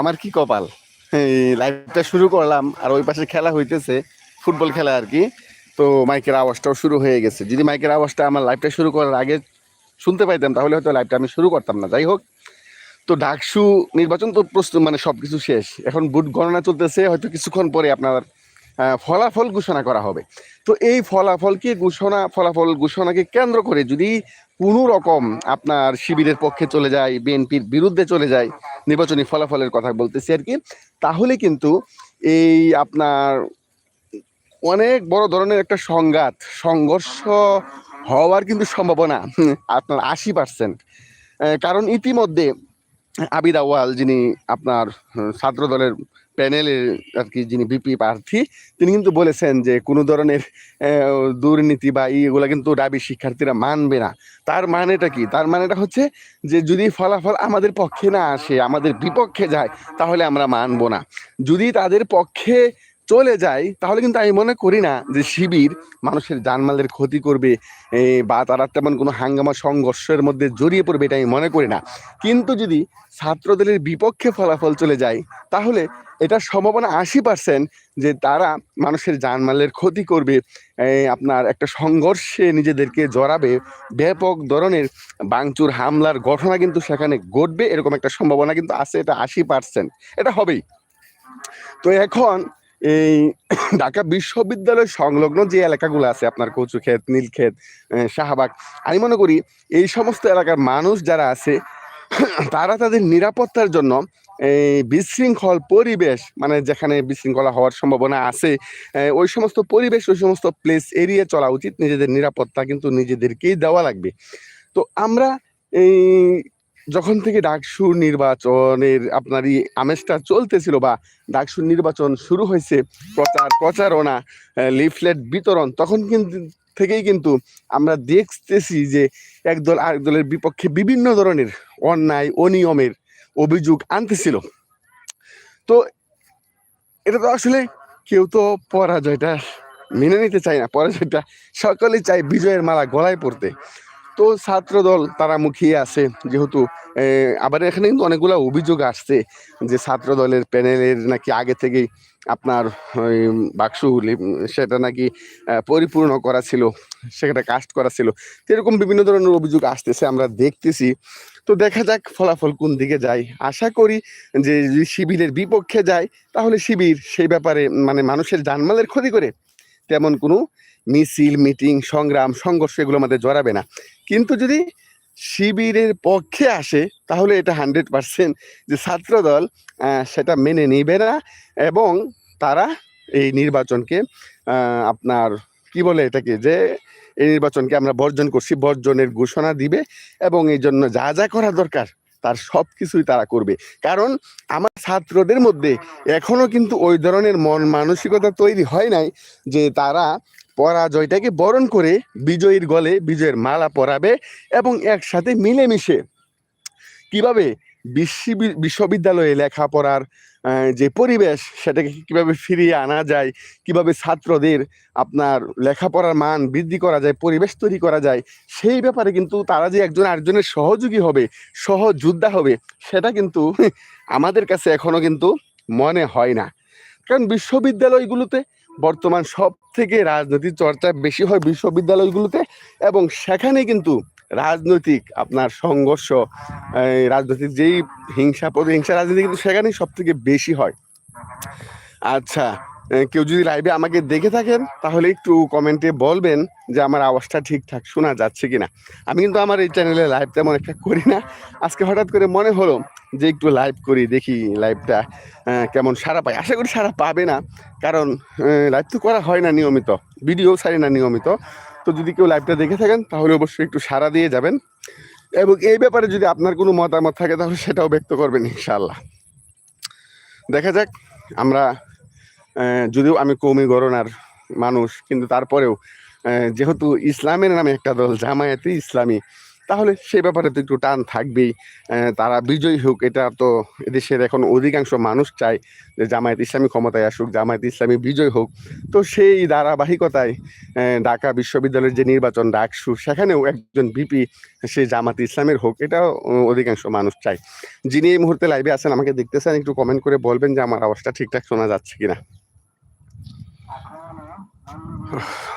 আমার কি কপাল? এই লাইভটা শুরু করলাম আর ওই পাশে খেলা হইতেছে, ফুটবল খেলা আর কি। তো মাইকের আওয়াজটাও শুরু হয়ে গেছে। যদি মাইকের আওয়াজটা আমার লাইভটা শুরু করার আগে শুনতে পাইতাম, তাহলে হয়তো লাইভটা আমি শুরু করতাম না। যাই হোক, তো ডাকসু নির্বাচন তো প্রস্তুত মানে সব কিছু শেষ। এখন বুট গণনা চলতেছে, হয়তো কিছুক্ষণ পরে আপনার ফলাফল ঘোষণা করা হবে। তো এই ফলাফলকে ঘোষণা, ফলাফল ঘোষণাকে কেন্দ্র করে যদি কোনো রকম আপনার শিবিরের পক্ষে চলে যায়, বিএনপির বিরুদ্ধে চলে যায়, নির্বাচনী ফলাফলের কথা বলতেছি আর কি, তাহলে কিন্তু এই আপনার অনেক বড় ধরনের একটা সংঘাত, সংঘর্ষ হওয়ার কিন্তু সম্ভাবনা আপনার আশি পার্সেন্ট কারণ ইতিমধ্যে আবিদ আওয়াল যিনি আপনার ছাত্র দলের প্যানেলের আর কি যিনি বিপি প্রার্থী, তিনি কিন্তু বলেছেন যে কোনো ধরনের দুর্নীতি বা ইয়েগুলো কিন্তু দাবি শিক্ষার্থীরা মানবে না। তার মানেটা কি? তার মানেটা হচ্ছে যে যদি ফলাফল আমাদের পক্ষে না আসে, আমাদের বিপক্ষে যায়, তাহলে আমরা মানব না। যদি তাদের পক্ষে চলে যায় তাহলে কিন্তু আমি মনে করি না যে শিবির মানুষের জানমালের ক্ষতি করবে বা তারা তেমন কোনো হাঙ্গামা সংঘর্ষের মধ্যে জড়িয়ে পড়বে এটা আমি মনে করি না। কিন্তু যদি ছাত্রদলের বিপক্ষে ফলাফল চলে যায়, তাহলে এটার সম্ভাবনা আশি পার্সেন্ট যে তারা মানুষের জানমালের ক্ষতি করবে আপনার একটা সংঘর্ষে নিজেদেরকে জড়াবে, ব্যাপক ধরনের বাংচুর হামলার ঘটনা কিন্তু সেখানে ঘটবে, এরকম একটা সম্ভাবনা কিন্তু আছে, এটা আশি পার্সেন্ট এটা হবেই। তো এখন এই ঢাকা বিশ্ববিদ্যালয় সংলগ্ন যে এলাকাগুলো আছে, আপনার কচুক্ষেত, নীলক্ষেত শাহবাগ, আমি মনে করি এই সমস্ত এলাকার মানুষ যারা আছে, তারা তাদের নিরাপত্তার জন্য এই বিশৃঙ্খল পরিবেশ মানে যেখানে বিশৃঙ্খলা হওয়ার সম্ভাবনা আছে ওই সমস্ত পরিবেশ, ওই সমস্ত প্লেস এড়িয়ে চলা উচিত। নিজেদের নিরাপত্তা কিন্তু নিজেদেরকেই দেওয়া লাগবে। তো আমরা এই যখন থেকে ডাকসুর নির্বাচনের আপনার এই আমেজটা চলতেছিল বা ডাকসুর নির্বাচন শুরু হয়েছে, প্রচার, প্রচারণা লিফলেট বিতরণ, তখন কিন্তু থেকেই কিন্তু আমরা দেখতেছি যে একদল আরেক দলের বিপক্ষে বিভিন্ন ধরনের অন্যায়, অনিয়মের অভিযোগ আনতেছিল। তো এটা তো আসলে কেউ তো পরাজয়টা মেনে নিতে চায় না। পরাজয়টা সকলেই চায় বিজয়ের মালা গলায় পড়তে। তো ছাত্র দল তারা মুখিয়ে আছে, যেহেতু আবার এখানে কিন্তু অনেকগুলো অভিযোগ আসছে যে ছাত্র দলের প্যানেলের নাকি আগে থেকেই আপনার, ওই, বাক্সু লি- সেটা নাকি পরিপূর্ণ করা ছিল, সেটা কাস্ট করা ছিল। এরকম বিভিন্ন ধরনের অভিযোগ আসতেছে, আমরা দেখতেছি। তো দেখা যাক ফলাফল কোন দিকে যায়। আশা করি যে যদি শিবিরের বিপক্ষে যায়, তাহলে শিবির সেই ব্যাপারে মানে মানুষের জানমালের ক্ষতি করে, তেমন কোনো মিছিল, মিটিং, সংগ্রাম, সংঘর্ষ এগুলো আমাদের জড়াবে না। কিন্তু যদি শিবিরের পক্ষে আসে, তাহলে এটা হান্ড্রেড পার্সেন্ট যে ছাত্রদল সেটা মেনে নিবে না এবং তারা এই নির্বাচনকে আপনার কি বলে এটাকে, যে এই নির্বাচনকে আমরা বর্জন করছি, বর্জনের ঘোষণা দিবে এবং এই জন্য যা যা করা দরকার, তার সব কিছুই তারা করবে। কারণ আমার ছাত্রদের মধ্যে এখনও কিন্তু ওই ধরনের মন মানসিকতা তৈরি হয় নাই যে তারা পরাজয়টাকে বরণ করে বিজয়ীর গলে বিজয়ের মালা পরাবে এবং একসাথে মিলেমিশে কীভাবে বিশ্ববি- বিশ্ববিদ্যালয়ে লেখাপড়ার যে পরিবেশ, সেটাকে কীভাবে ফিরিয়ে আনা যায়, কীভাবে ছাত্রদের আপনার লেখাপড়ার মান বৃদ্ধি করা যায়, পরিবেশ তৈরি করা যায়, সেই ব্যাপারে কিন্তু তারা যে একজন আরেকজনের সহযোগী হবে, সহযোদ্ধা হবে, সেটা কিন্তু আমাদের কাছে এখনও কিন্তু মনে হয় না। কারণ বিশ্ববিদ্যালয়গুলোতে বর্তমান সব থেকে রাজনৈতিক চর্চা বেশি হয় বিশ্ববিদ্যালয়গুলোতে এবং সেখানে কিন্তু রাজনৈতিক আপনার সংঘর্ষ রাজনৈতিক যেই হিংসা, প্রতিহিংসা রাজনীতি কিন্তু সেখানেই সব থেকে বেশি হয়। আচ্ছা কেউ যদি লাইভে আমাকে দেখে থাকেন, তাহলে একটু কমেন্টে বলবেন যে আমার আওয়াজটা ঠিকঠাক শোনা যাচ্ছে কিনা। আমি কিন্তু আমার এই চ্যানেলে লাইভ তেমন একটা করি না। আজকে হঠাৎ করে মনে হলো যে একটু লাইভ করি, দেখি লাইভটা কেমন সারা পায়। আশা করি সারা পাবে না, কারণ লাইভ তো করা হয় না নিয়মিত। ভিডিও ছাড়ি না নিয়মিত। তো যদি কেউ লাইভটা দেখে থাকেন, তাহলে অবশ্যই একটু সাড়া দিয়ে যাবেন। এবং এই ব্যাপারে যদি আপনার কোনো মতামত থাকে, তাহলে সেটাও ব্যক্ত করবেন ইনশাল্লাহ দেখা যাক, আমরা যদিও আমি কৌমি গণনার মানুষ, কিন্তু তারপরেও যেহেতু ইসলামের নামে একটা দল জামায়াতে ইসলামী, তাহলে সে ব্যাপারে তো একটু টান থাকবেই। তারা বিজয়ী হোক, এটা তো এদেশের এখন অধিকাংশ মানুষ চায় যে জামায়াত ইসলামী ক্ষমতায় আসুক, জামায়াত ইসলামী বিজয় হোক। তো সেই ধারাবাহিকতায় ঢাকা বিশ্ববিদ্যালয়ের যে নির্বাচন ডাকসু, সেখানেও একজন বিপি সে জামাত ইসলামের হোক, এটাও অধিকাংশ মানুষ চায়। যিনি এই মুহূর্তে লাইভে আছেন, আমাকে দেখতেছেন, একটু কমেন্ট করে বলবেন যে আমার আওয়াজটা ঠিকঠাক শোনা যাচ্ছে কিনা। Mm-hmm.